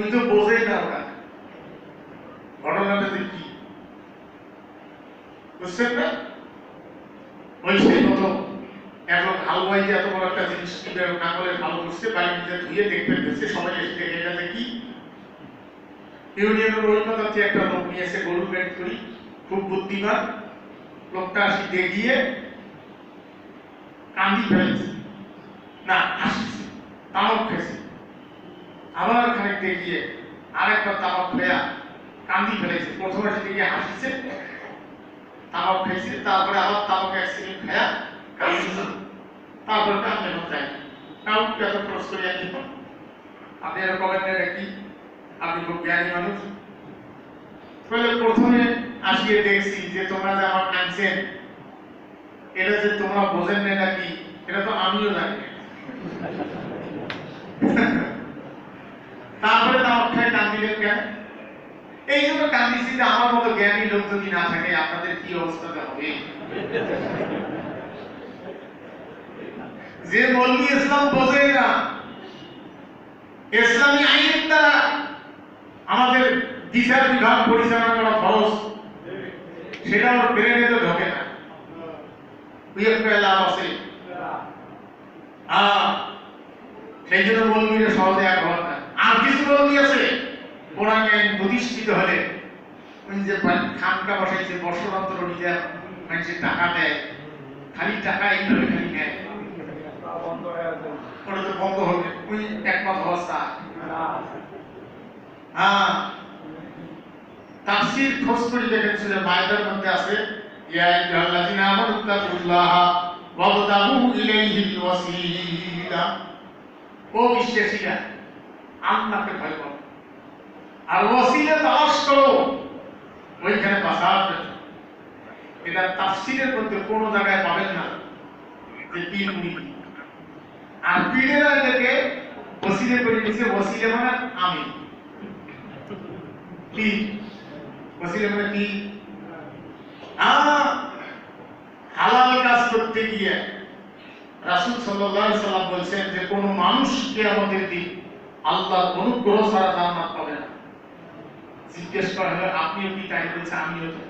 উনি তো বোঝেই না ঘটনাটা কি? বুঝছেন না? ওই সেই মতো এখন যে এত বড় একটা জিনিস ভালো ধুয়ে দেখছে সবাই এসে দেখে এটাতে কি? ইউনিয়নের ঐক্যতান্ত্রী একটা লোক নিয়ে এসে গরু করি, খুব বুদ্ধিমান, লোকটা আসি দেখিয়ে কান্দি ফেলেছে। না হাসিছে খেয়েছে। আবার খানিক দেখিয়ে আরেকবার তামক খেয়া কান্দি ফেলেছে প্রথমে সে দিকে হাসিছে, তামক খাইছে, তারপরে আবার তামক সেকেন্ড খেয়া কান্দিছে তারপরে কান্দে যায় কাউ এত খরচ করে আনি আপনি এরকম এটা কি আপনি খুব জ্ঞানী মানুষ। বলে প্রথমে আসিয়ে দেখছি যে তোমরা যে আমার কাঁদছেন এটা যে তোমরা বোঝেন না নাকি, এটা তো আমিও জানি। কেন এই জন্য আমার মতো জ্ঞানী লোক যদি না থাকে, আপনাদের কি হবে? যে ইসলাম বোঝে না, ইসলামী আইনের দ্বারা আমাদের বিচার বিভাগ পরিচালনা করা খরচ সেটা ওর ব্রেনে তো ঢোকে না। লাভ আছে। সেই জন্য মৌলবীরা সহজে এক হওয়ার আর কিছু মৌলবী আছে কোরআন আইন প্রতিষ্ঠিত হলে খানকা বসাইছে বর্ষরান্তর নিজের মানুষের টাকা দেয়, খালি টাকা এইভাবে খালি নেয়। বন্ধ হবে। ওই একমত অবস্থা। হ্যাঁ। তাফসীর মধ্যে আছে, ইয়া আইয়ুহাল্লাযিনা আমানু তাকুল্লাহ ওয়াবতাগু ইলাইহিল ওয়াসিলা। ও বিশ্বাসীরা, আল্লাহকে ভয় করো আর ওয়াসিলা তালাশ ওইখানে বাসার এটা তাফসীরের মধ্যে কোনো জায়গায় পাবেন না যে পীর মুড়ি আর পীরেরা এটাকে ওসিলে করে নিচ্ছে ওসিলে মানে আমি। কি ওসিলে মানে কি হালাল কাজ করতে গিয়ে রাসূল সাল্লাল্লাহু বলছেন যে কোন মানুষকে আমাদের দিন আল্লাহর অনুগ্রহ ছাড়া জান্নাত পাবে না। জিজ্ঞেস করা হয়, আপনিও কি তাই বলছে আমিও তো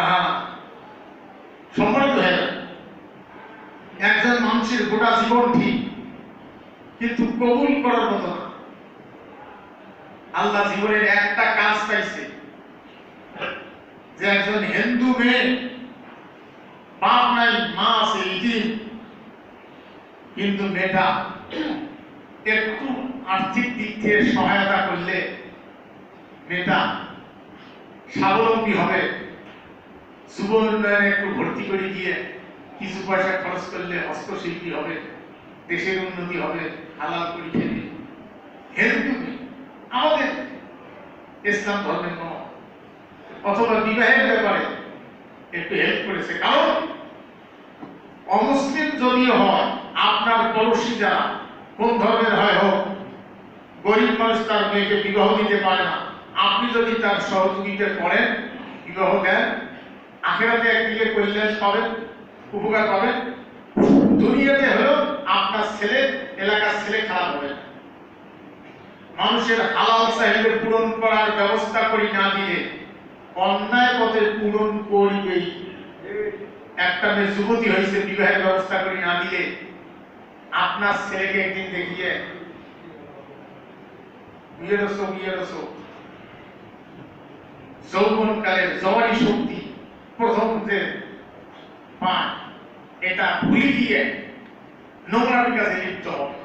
আহা, সম্মানিত হয়ে একজন মানুষের গোটা জীবন ঠিক, কিন্তু কবুল করার মতো না। আল্লাহ জীবনের একটা কাজ পাইছে, যে একজন হিন্দু মেয়ে, বাপ নাই, মা আছে কিন্তু মেয়েটা একটু আর্থিক দিক থেকে সহায়তা করলে মেয়েটা স্বাবলম্বী হবে। যুব উন্নয়নে একটু ভর্তি করে দিয়ে কিছু পয়সা খরচ করলে হস্তশিল্পী হবে দেশের উন্নতি হবে হালাল করে খেলে। মেয়ে, আমাদের ইসলাম ধর্মের নয় অথবা বিবাহের ব্যাপারে একটু হেল্প করেছে। কারণ অমুসলিম যদিও হয় আপনার পড়োশী যারা কোন ধর্মের হয় হোক গরিব মানুষ তার মেয়েকে বিবাহ দিতে পারে না। আপনি যদি তার সহযোগিতা করেন, বিবাহ দেন, আখেরাতে একদিকে কল্যাণ পাবেন, উপকার পাবেন। দুনিয়াতে হলেও আপনার ছেলে, এলাকার ছেলে খারাপ হবে মানুষের হালাল চাহিদা পূরণ করার ব্যবস্থা করি না দিলে অন্যায় পথে পূরণ করিবেই। একটা মেয়ে যুবতী হয়েছে, বিবাহের ব্যবস্থা করি না দিলে আপনার ছেলেকে একদিন দেখিয়ে জওয়ানি শক্তি প্রথম যে পান এটা লিপ্ত হবে।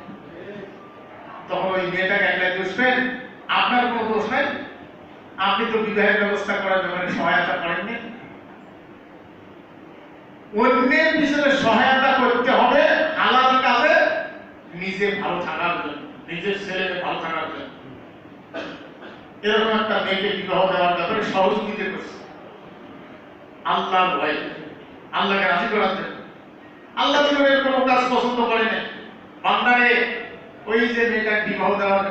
তখন ওই মেয়েটাকে একলাই দোষবেন আপনার কোনো দোষ নাই? আপনি তো বিবাহের ব্যবস্থা করার ব্যাপারে সহায়তা করেননি। অন্যের পিছনে সহায়তা করতে হবে, হালাল কাজে নিজে ভালো থাকার জন্য, নিজের ছেলেকে ভালো থাকার জন্য। এরকম একটা মেয়েকে বিবাহ দেওয়ার ব্যাপারে সহযোগিতা করছে আল্লাহ ভয়। আল্লাহকে রাজি করার আল্লাহ জীবনের কোনো কাজ পছন্দ করে না বান্দারে ওই যে মেয়েটা বিবাহ দেওয়ার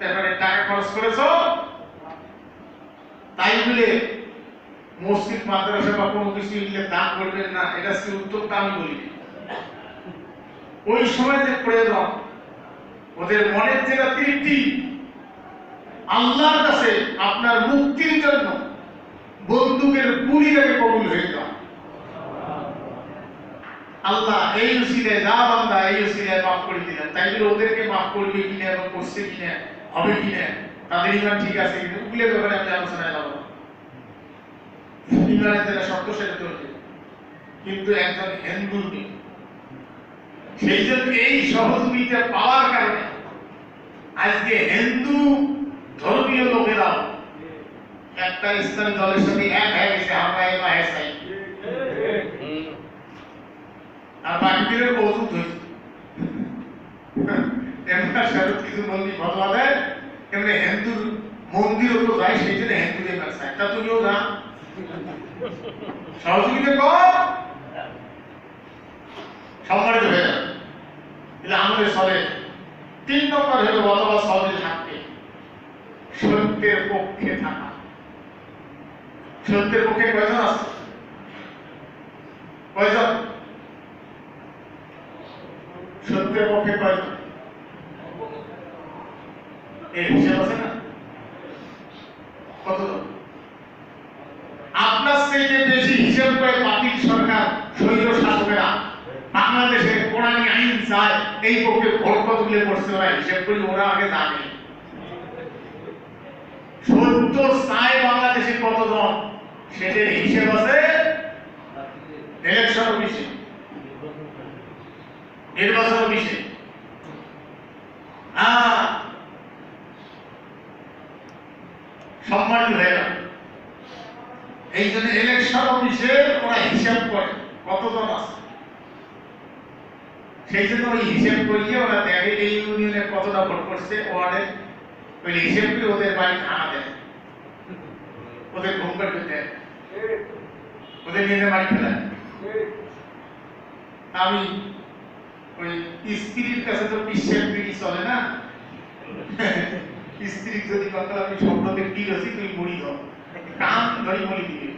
ব্যাপারে টাকা খরচ করেছ, তাই বলে মসজিদ, মাদ্রাসা বা কোনো কিছু দিলে দান করবেন না, এটা সে উত্তরটা আমি বলি ওই সময় যে প্রয়োজন, ওদের মনের যেটা তৃপ্তি আল্লাহর কাছে আপনার মুক্তির জন্য বন্দুকের গুলির আগে কবুল হয়ে যাও। আল্লাহ এই উসিলে যা বান্দা এই উসিলে মাফ করে দিলেন। তাই বলে ওদেরকে মাফ করবে কিনা এবং করছে কিনা হবে কিনা তাদের ইমান ঠিক আছে কিন্তু ওগুলোর ব্যাপারে আমি আলোচনায় যাব। ইমানের যারা শর্ত সেটা চলবে কিন্তু একজন হিন্দু মেয়ে, সেই জন্য এই সহযোগিতা পাওয়ার কারণে আজকে হিন্দু ধর্মীয় লোকেরাও একটা ইসলামী দলের সাথে এক হয়ে গেছে, আমরা এবার হেসাই আর বাকিদের মজুদ হয়েছে শরৎ কিছু মন্দির দেয় হিন্দুর তো যায়, সেই জন্য হিন্দুদের ব্যবসা একটা তুমিও না সহযোগিতা কর। সম্মানিত হয়ে যাবে। আমাদের সবে তিন নম্বর হলো অথবা থাকতে সত্যের পক্ষে থাকা। সত্যের পক্ষে কয়জন আছে? কয়জন? সত্যের পক্ষে কয়জন? হিসাব আছে না? কতজন? আপনার থেকে বেশি হিসাব করে সরকার স্বৈর শাসকেরা। বাংলাদেশের কোরআনী আইন চায়, এই পক্ষে ভোট কতগুলো করছে ওরা হিসাব করে, ওরা আগে জানে। সত্য চায় বাংলাদেশে হয়ে। এই জন্য ইলেকশন অফিসে ওরা হিসাব করে কতজন আছে। সেই জন্য ওই হিসাব করিয়ে ওরা দেখে এই ইউনিয়নে কতটা ভোট করছে, ওয়ার্ডে ওই হিসাব ওদের বাড়ি খানা দেয় ওদের ঘুম কাটতে দেয় ওদের নিজের বাড়ি ফেলায় আমি ওই স্ত্রীর কাছে তো বিশ্বের পিড়ি চলে না? স্ত্রী যদি কথা আমি স্বপ্নতে কি আছি, তুই মুড়ি ধর। কান ধরি বলি দিবি।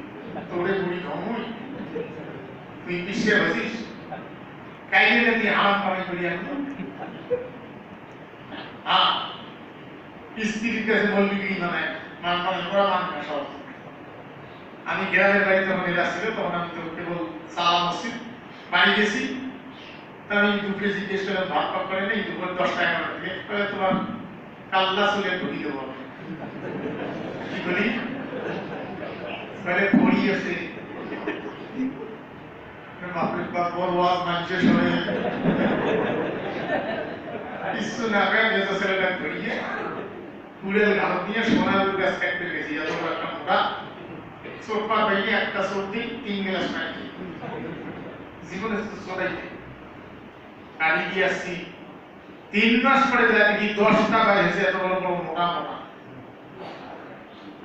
তোরে মুড়ি ধমই তুই বিশ্বে বসিস কাইলে তুই হারাম কামাই করি আমি হ্যাঁ স্ত্রীর কাছে বলবি কি মানে মান মানে ওরা মান সব। আমি গ্রামের বাড়ি যখন এরা ছিল, তখন আমি তো কেবল সালা মসজিদ বাড়ি গেছি। তা আমি দুপুরে জিজ্ঞেস করলাম ভাত পাক করে নেই, দুপুর দশটা এগারো থেকে। বলে তোমার কাল্লা চুলে ঢুকি দেবো কি বলি বলে পড়ি আছে। বাপরে কিছু না করে মেজো ছেলেটা ধরিয়ে কুড়েল ঘাট দিয়ে সোনার গাছ কাটতে গেছি, এত একটা মোটা। সোফা ভেঙে একটা সর্দি, তিন গ্লাস পানি। জীবনে তো সদাই কালি দিয়ে আসছি? তিন মাস পরে যায় দেখি দশটা বাইরেছে এত বড় বড় মোটা মোটা।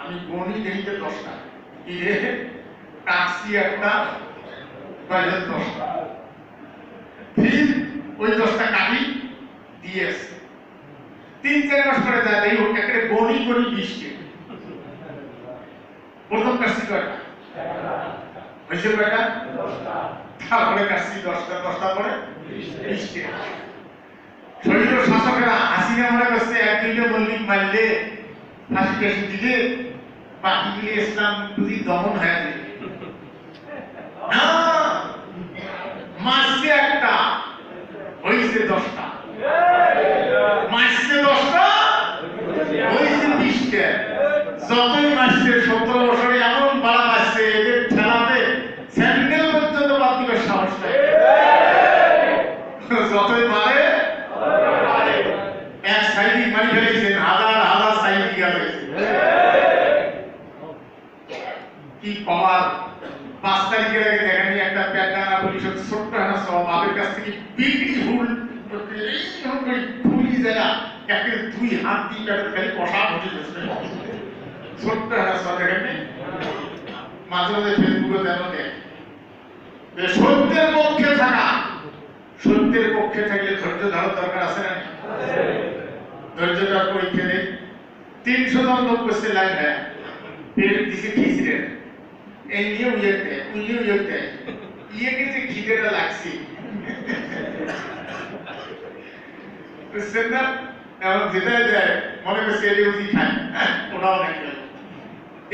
আমি গণি দেখতে দশটা। কি রে একটা বাইরে দশটা। ফির ওই দশটা কাটি, দিয়ে আসছি। তিন চার মাস পরে যায় ওকে একটা গণি গণি বৃষ্টি। প্রথম কাশি কয়টা? হয়েছে কয়টা? তারপরে কাশি দশটা দশটা পরে বৃষ্টি। শরীর শাসকেরা হাসিনা মনে করছে এক দুইটা মল্লিক মারলে ফাঁসি টাসি দিলে বাকিগুলি ইসলাম যদি দমন হয়ে যাবে না, মারছে একটা হয়েছে দশটা। মারছে দশটা হয়েছে বিশটা যতই মারছে সতেরো বছরে এমন বাড়া মারছে এদের ঠেলাতে স্যান্ডেল পর্যন্ত বাদ দিবে সাহস নাই যতই মারে এক সাইডিক মারি ফেলেছেন হাজার হাজার সাইডিক গেছে কি পাওয়ার পাঁচ তারিখের আগে দেখেনি একটা প্যাটানা পুলিশ ছোট্ট একটা সব বাপের কাছ থেকে বিক্রি হুল এইরকম করে ফুলি যায় একে দুই হাত দিয়ে পেটে খালি কষা বসে গেছে। ছোট্ট একটা দেখেনি মাঝে মাঝে ফেসবুকে যেন সত্যের পক্ষে থাকা, সত্যের পক্ষে থাকলে ধৈর্য ধারণ দরকার আছে না ধৈর্যটা পরীক্ষা দেয় তিনশো জন লোক বসে লাইন এই নিয়ে উইয়ে দেয় উইয়ে দেয়। ইয়ে কিন্তু খিচেটা লাগছে। হ্যাঁ।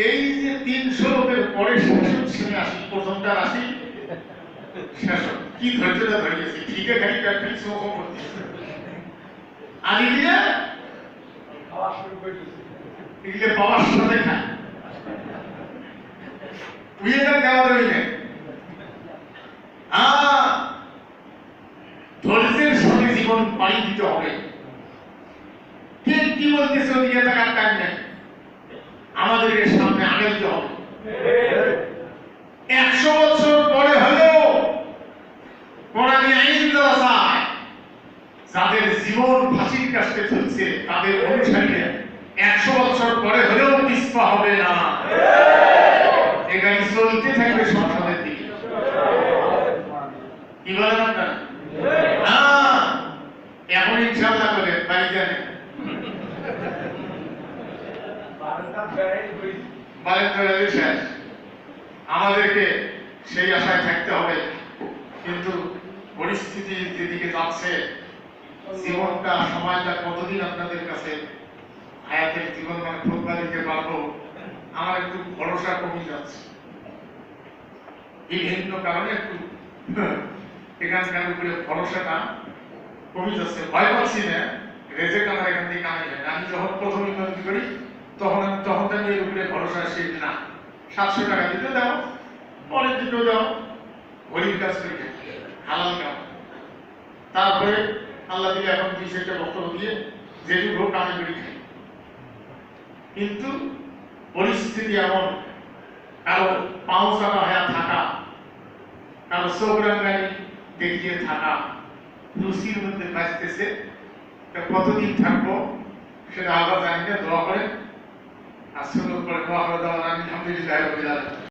এই যে তিনশো লোকের পরে আসি প্রথমটা আসি কি ধৈর্যটা ধরিয়েছে ঠিকে পেট খালি চোখ করতেছে বাবার সাথে খায়। উইয়েটা দেওয়া দেবে না আহ, ধৈর্যের সাথে জীবন দিতে হবে। কে কি বলতেছে ওদিকে তাকার টাইম নেই আমাদেরকে সামনে আগাইতে হবে। একশো বছর পরে হলেও কোরআনে আইন যাদের জীবন ফাঁসির কাছে চলছে, তাদের একশো বছর পরে হলেও পিছপা হবে না। এ গাড়ি চলতে থাকবে সংসদের দিকে। কি বলেন আপনারা না এখন ইনশাল্লাহ করে বাড়ি জানেন আমাদেরকে সেই আশায় থাকতে হবে। কিন্তু পরিস্থিতি যেদিকে যাচ্ছে, জীবনটা সময়টা কতদিন আপনাদের কাছে হায়াতের জীবন মানে খোঁজবা দিতে পারব, আমার একটু ভরসা কমে যাচ্ছে। বিভিন্ন কারণে একটু, এখানকার উপরে ভরসাটা কমে যাচ্ছে। ভয় পাচ্ছি না রেজেক আমার এখান থেকে কামাই হয় না। আমি যখন প্রথম ইউনিয়ন করি তখন আমি তখন আমি এর উপরে ভরসা যে না। সাতশো টাকা দিতে দাও, পরের দিতেও দাও গরিব কাজ করে হালাল কাম তারপরে আল্লাহ দিলে এখন দুই চারটা বক্তব্য দিয়ে, যেটুকু হোক আমি করি কিন্তু পরিস্থিতি এমন, কারও পাও চাপা হয়ে থাকা, কারও চৌরাঙ্গানি দেখিয়ে থাকা, রুচির মধ্যে বাঁচতেছে। কতদিন থাকব, সেটা আল্লাহ জানি না, দোয়া করেন। আর সুন্দর করে দোয়া করে দেওয়া আলহামদুলিল্লাহ রবিল আলামিন।